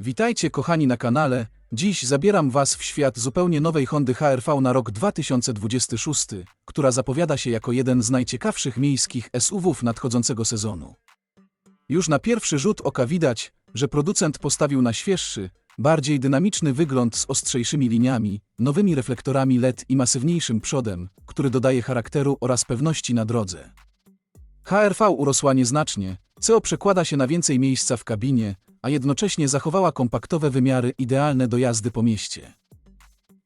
Witajcie kochani na kanale. Dziś zabieram Was w świat zupełnie nowej Hondy HR-V na rok 2026, która zapowiada się jako jeden z najciekawszych miejskich SUV-ów nadchodzącego sezonu. Już na pierwszy rzut oka widać, że producent postawił na świeższy, bardziej dynamiczny wygląd z ostrzejszymi liniami, nowymi reflektorami LED i masywniejszym przodem, który dodaje charakteru oraz pewności na drodze. HRV urosła nieznacznie, co przekłada się na więcej miejsca w kabinie, a jednocześnie zachowała kompaktowe wymiary idealne do jazdy po mieście.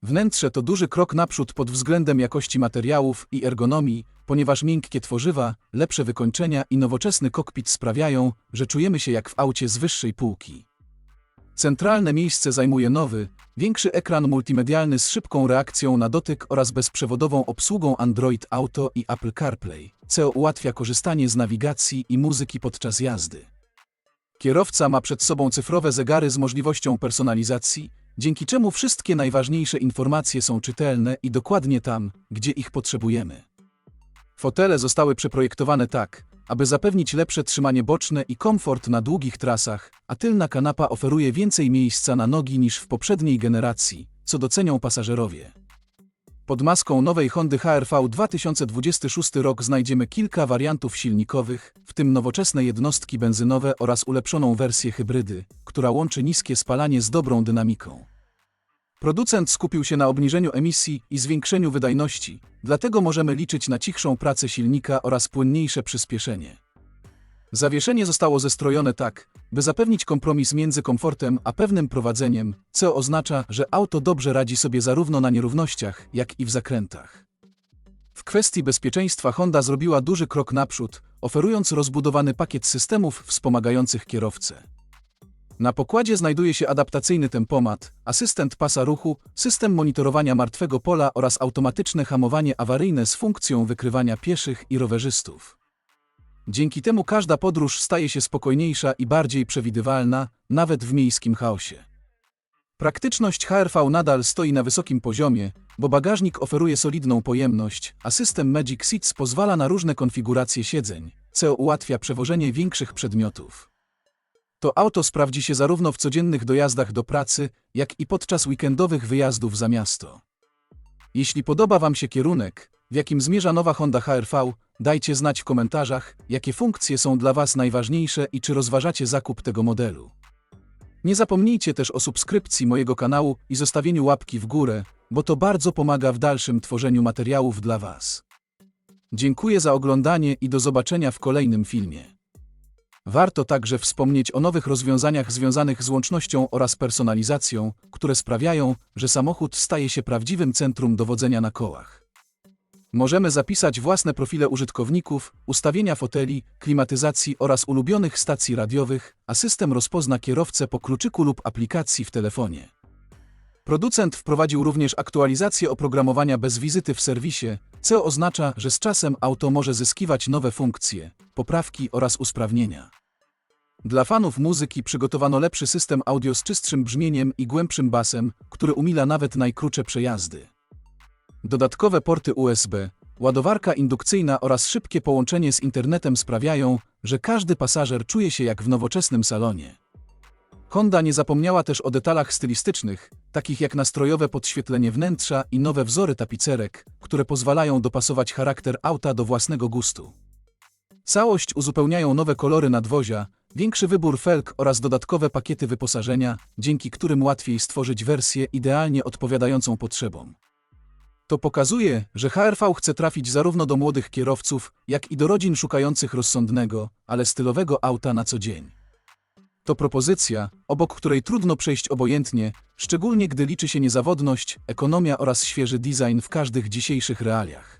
Wnętrze to duży krok naprzód pod względem jakości materiałów i ergonomii, ponieważ miękkie tworzywa, lepsze wykończenia i nowoczesny kokpit sprawiają, że czujemy się jak w aucie z wyższej półki. Centralne miejsce zajmuje nowy, większy ekran multimedialny z szybką reakcją na dotyk oraz bezprzewodową obsługą Android Auto i Apple CarPlay, co ułatwia korzystanie z nawigacji i muzyki podczas jazdy. Kierowca ma przed sobą cyfrowe zegary z możliwością personalizacji, dzięki czemu wszystkie najważniejsze informacje są czytelne i dokładnie tam, gdzie ich potrzebujemy. Fotele zostały przeprojektowane tak, aby zapewnić lepsze trzymanie boczne i komfort na długich trasach, a tylna kanapa oferuje więcej miejsca na nogi niż w poprzedniej generacji, co docenią pasażerowie. Pod maską nowej Hondy HR-V 2026 rok znajdziemy kilka wariantów silnikowych, w tym nowoczesne jednostki benzynowe oraz ulepszoną wersję hybrydy, która łączy niskie spalanie z dobrą dynamiką. Producent skupił się na obniżeniu emisji i zwiększeniu wydajności, dlatego możemy liczyć na cichszą pracę silnika oraz płynniejsze przyspieszenie. Zawieszenie zostało zestrojone tak, by zapewnić kompromis między komfortem a pewnym prowadzeniem, co oznacza, że auto dobrze radzi sobie zarówno na nierównościach, jak i w zakrętach. W kwestii bezpieczeństwa Honda zrobiła duży krok naprzód, oferując rozbudowany pakiet systemów wspomagających kierowcę. Na pokładzie znajduje się adaptacyjny tempomat, asystent pasa ruchu, system monitorowania martwego pola oraz automatyczne hamowanie awaryjne z funkcją wykrywania pieszych i rowerzystów. Dzięki temu każda podróż staje się spokojniejsza i bardziej przewidywalna, nawet w miejskim chaosie. Praktyczność HRV nadal stoi na wysokim poziomie, bo bagażnik oferuje solidną pojemność, a system Magic Seats pozwala na różne konfiguracje siedzeń, co ułatwia przewożenie większych przedmiotów. To auto sprawdzi się zarówno w codziennych dojazdach do pracy, jak i podczas weekendowych wyjazdów za miasto. Jeśli podoba Wam się kierunek, w jakim zmierza nowa Honda HR-V, dajcie znać w komentarzach, jakie funkcje są dla Was najważniejsze i czy rozważacie zakup tego modelu. Nie zapomnijcie też o subskrypcji mojego kanału i zostawieniu łapki w górę, bo to bardzo pomaga w dalszym tworzeniu materiałów dla Was. Dziękuję za oglądanie i do zobaczenia w kolejnym filmie. Warto także wspomnieć o nowych rozwiązaniach związanych z łącznością oraz personalizacją, które sprawiają, że samochód staje się prawdziwym centrum dowodzenia na kołach. Możemy zapisać własne profile użytkowników, ustawienia foteli, klimatyzacji oraz ulubionych stacji radiowych, a system rozpozna kierowcę po kluczyku lub aplikacji w telefonie. Producent wprowadził również aktualizację oprogramowania bez wizyty w serwisie, co oznacza, że z czasem auto może zyskiwać nowe funkcje, poprawki oraz usprawnienia. Dla fanów muzyki przygotowano lepszy system audio z czystszym brzmieniem i głębszym basem, który umila nawet najkrótsze przejazdy. Dodatkowe porty USB, ładowarka indukcyjna oraz szybkie połączenie z internetem sprawiają, że każdy pasażer czuje się jak w nowoczesnym salonie. Honda nie zapomniała też o detalach stylistycznych, takich jak nastrojowe podświetlenie wnętrza i nowe wzory tapicerek, które pozwalają dopasować charakter auta do własnego gustu. Całość uzupełniają nowe kolory nadwozia, większy wybór felg oraz dodatkowe pakiety wyposażenia, dzięki którym łatwiej stworzyć wersję idealnie odpowiadającą potrzebom. To pokazuje, że HRV chce trafić zarówno do młodych kierowców, jak i do rodzin szukających rozsądnego, ale stylowego auta na co dzień. To propozycja, obok której trudno przejść obojętnie, szczególnie gdy liczy się niezawodność, ekonomia oraz świeży design w każdych dzisiejszych realiach.